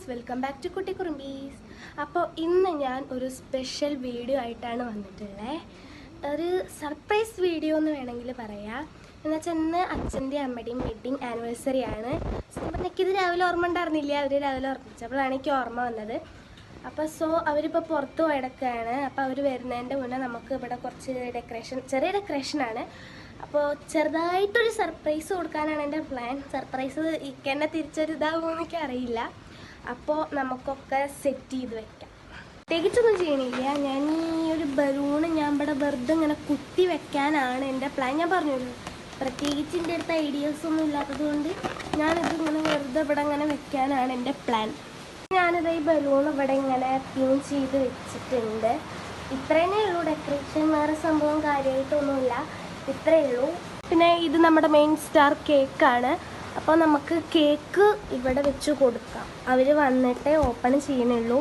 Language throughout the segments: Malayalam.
ഫ്രണ്ട്സ് വെൽക്കം ബാക്ക് ടു കുട്ടി കുറുമ്പീസ്. അപ്പോൾ ഇന്ന് ഞാൻ ഒരു സ്പെഷ്യൽ വീഡിയോ ആയിട്ടാണ് വന്നിട്ടുള്ളത് ഒരു സർപ്രൈസ് വീഡിയോ എന്ന് വേണമെങ്കിൽ പറയാം. എന്നുവെച്ചാൽ ഇന്ന് അച്ഛന്റെയും അമ്മയുടെയും വെഡ്ഡിങ് ആനിവേഴ്സറി ആണ്. അപ്പം എനിക്കിത് രാവിലെ ഓർമ്മ ഉണ്ടായിരുന്നില്ല. അവർ രാവിലെ ഓർമ്മിച്ചപ്പോഴാണ് എനിക്ക് ഓർമ്മ വന്നത്. അപ്പോൾ സോ അവരിപ്പോൾ പുറത്ത് പോയിടക്കുകയാണ്. അപ്പോൾ അവർ വരുന്നതിന്റെ മുന്നേ നമുക്ക് ഇവിടെ കുറച്ച് ഡെക്കറേഷൻ ചെറിയ ഡെക്കറേഷനാണ് അപ്പോൾ ചെറുതായിട്ടൊരു സർപ്രൈസ് കൊടുക്കാനാണ് എന്റെ പ്ലാൻ സർപ്രൈസ് എന്നെ തിരിച്ചൊരു ഇതാകുമോ എന്നൊക്കെ അറിയില്ല. അപ്പോൾ നമുക്കൊക്കെ സെറ്റ് ചെയ്ത് വെക്കാം. പ്രത്യേകിച്ചൊന്നും ചെയ്യണില്ല. ഞാൻ ഈ ഒരു ബലൂണ് ഞാൻ ഇവിടെ വെറുതെ ഇങ്ങനെ കുത്തി വെക്കാനാണ് എന്റെ പ്ലാൻ ഞാൻ പറഞ്ഞല്ലോ പ്രത്യേകിച്ച് എന്റെ അടുത്ത് ഐഡിയാസ് ഒന്നും ഇല്ലാത്തത് കൊണ്ട് ഞാനിത് ഇങ്ങനെ വെറുതെ ഇവിടെ ഇങ്ങനെ വെക്കാനാണ് എന്റെ പ്ലാൻ ഞാനിത് ഈ ബലൂൺ ഇവിടെ ഇങ്ങനെ ട്യൂൺ ചെയ്ത് വെച്ചിട്ടുണ്ട്. ഇത്രേനേ ഉള്ളൂ ഡെക്കറേഷൻ വേറെ സംഭവം കാര്യമായിട്ടൊന്നുമില്ല ഇത്രയേ ഉള്ളൂ പിന്നെ ഇത് നമ്മുടെ മെയിൻ സ്റ്റാർ കേക്കാണ് അപ്പോൾ നമുക്ക് കേക്ക് ഇവിടെ വെച്ച് കൊടുക്കാം. അവർ വന്നിട്ടേ ഓപ്പൺ ചെയ്യണുള്ളൂ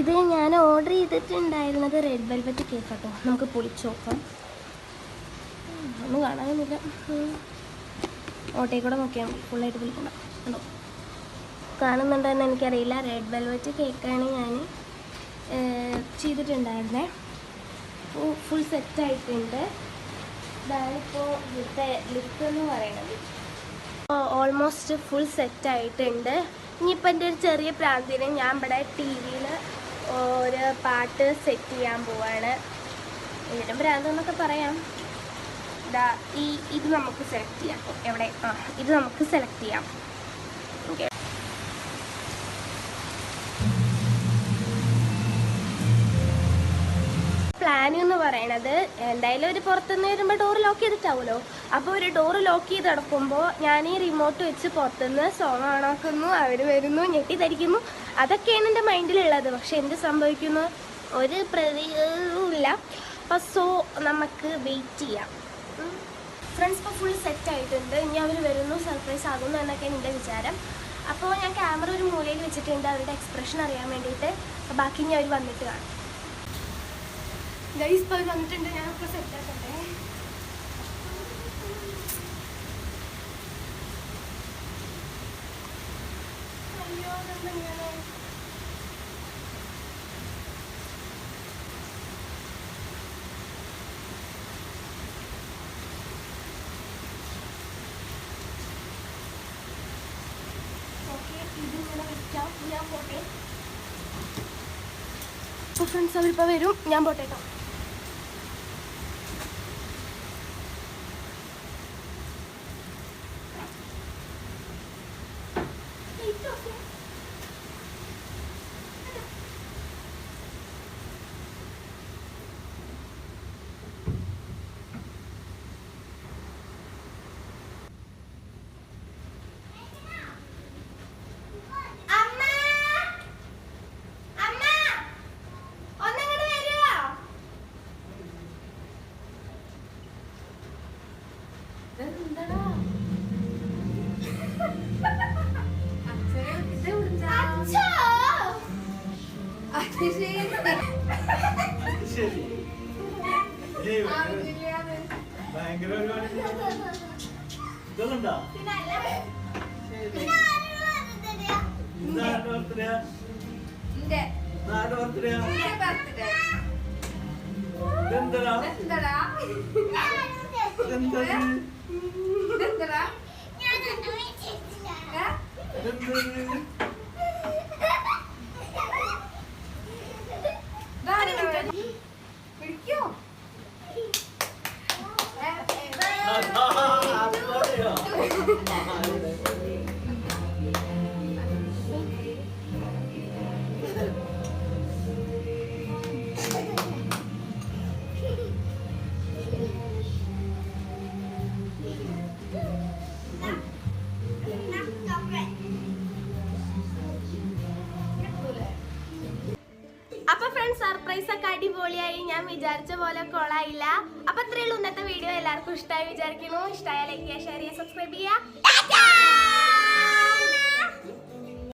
ഇത് ഞാൻ ഓർഡർ ചെയ്തിട്ടുണ്ടായിരുന്നത് റെഡ് വെൽവെറ്റ് കേക്ക് കേട്ടോ നമുക്ക് പൊളിച്ച് നോക്കാം. ഒന്നും കാണാനൊന്നുമില്ല ഓട്ടയിൽ കൂടെ നോക്കിയാൽ മതി ഫുള്ളായിട്ട് പൊളിക്കണം കണ്ടോ? കാണുന്നുണ്ടോ എന്ന് എനിക്കറിയില്ല റെഡ് വെൽവെറ്റ് കേക്കാണ് ഞാൻ ചെയ്തിട്ടുണ്ടായിരുന്നേ. ഫുൾ സെറ്റായിട്ടുണ്ട് ഇതാണിപ്പോൾ ഇവിടുത്തെ ലിഫ്റ്റ് എന്ന് പറയുന്നത്. ഓൾമോസ്റ്റ് ഫുൾ സെറ്റ് ആയിട്ടുണ്ട്. ഇനിയിപ്പോൾ എന്റെ ഒരു ചെറിയ പ്രാന്തിന് ഞാൻ ഇവിടെ ടി വിയിൽ ഒരു പാട്ട് സെറ്റ് ചെയ്യാൻ പോവാണ്. ഇതിനും ഭ്രാന്ത് എന്നൊക്കെ പറയാം. ഇതാ ഈ ഇത് നമുക്ക് സെലക്ട് ചെയ്യാം. എവിടെ? ആ ഇത് നമുക്ക് സെലക്ട് ചെയ്യാം. ഓക്കെ പ്ലാൻ എന്ന് പറയണത് എന്തായാലും ഒരു പുറത്തുനിന്ന് വരുമ്പോൾ ഡോർ ലോക്ക് ചെയ്തിട്ടാവുമല്ലോ അപ്പോൾ ഒരു ഡോർ ലോക്ക് ചെയ്ത് കിടക്കുമ്പോൾ ഞാൻ ഈ റിമോട്ട് വെച്ച് പുറത്തുനിന്ന് സോങ് ഓണാക്കുന്നു അവർ വരുന്നു ഞെട്ടിത്തരിക്കുന്നു അതൊക്കെയാണ് എന്റെ മൈൻഡിലുള്ളത്. പക്ഷെ എന്ത് സംഭവിക്കുന്നു? ഒരു പ്രതികരണവുമില്ല അപ്പോൾ സോ നമുക്ക് വെയിറ്റ് ചെയ്യാം. ഫ്രണ്ട്സ് ഇപ്പോൾ ഫുൾ സെറ്റ് ആയിട്ടുണ്ട്. ഇനി അവർ വരുന്നു സർപ്രൈസ് ആകുന്നു എന്നൊക്കെയാണ് എന്റെ വിചാരം. അപ്പോൾ ഞാൻ ക്യാമറ ഒരു മൂലയിൽ വെച്ചിട്ടുണ്ട്. അവരുടെ എക്സ്പ്രഷൻ അറിയാൻ വേണ്ടിയിട്ട്. ബാക്കി ഞാൻ അവർ വന്നിട്ട് കാണാം. ഗൈസ് ഇപ്പോൾ വന്നിട്ടുണ്ട്. ഞാൻ ഞാനൊക്കെ സെറ്റ് ആക്കട്ടെ അയ്യോ ഇതെന്താ ഇങ്ങനെ? ഓക്കേ, ഇതിങ്ങനെ വെക്കാം. ഞാൻ പോട്ടെ അപ്പോൾ ഫ്രണ്ട്സ് അവരിപ്പോൾ വരും. ഞാൻ പോട്ടെ ഭയങ്കര. ഇതൊന്നുണ്ടോ? ഇതാരുടെ birthday പിടിക്കോ? സർപ്രൈസ് ഒക്കെ അടിപൊളിയായി. ഞാൻ വിചാരിച്ച പോലെ കൊളായില്ല. അപ്പൊ ഇത്രയുള്ള ഇന്നത്തെ വീഡിയോ. എല്ലാവർക്കും ഇഷ്ടമായി വിചാരിക്കുന്നു. ഇഷ്ടമായ ലൈക്ക് ചെയ്യുക ഷെയർ ചെയ്യുക സബ്സ്ക്രൈബ് ചെയ്യുക.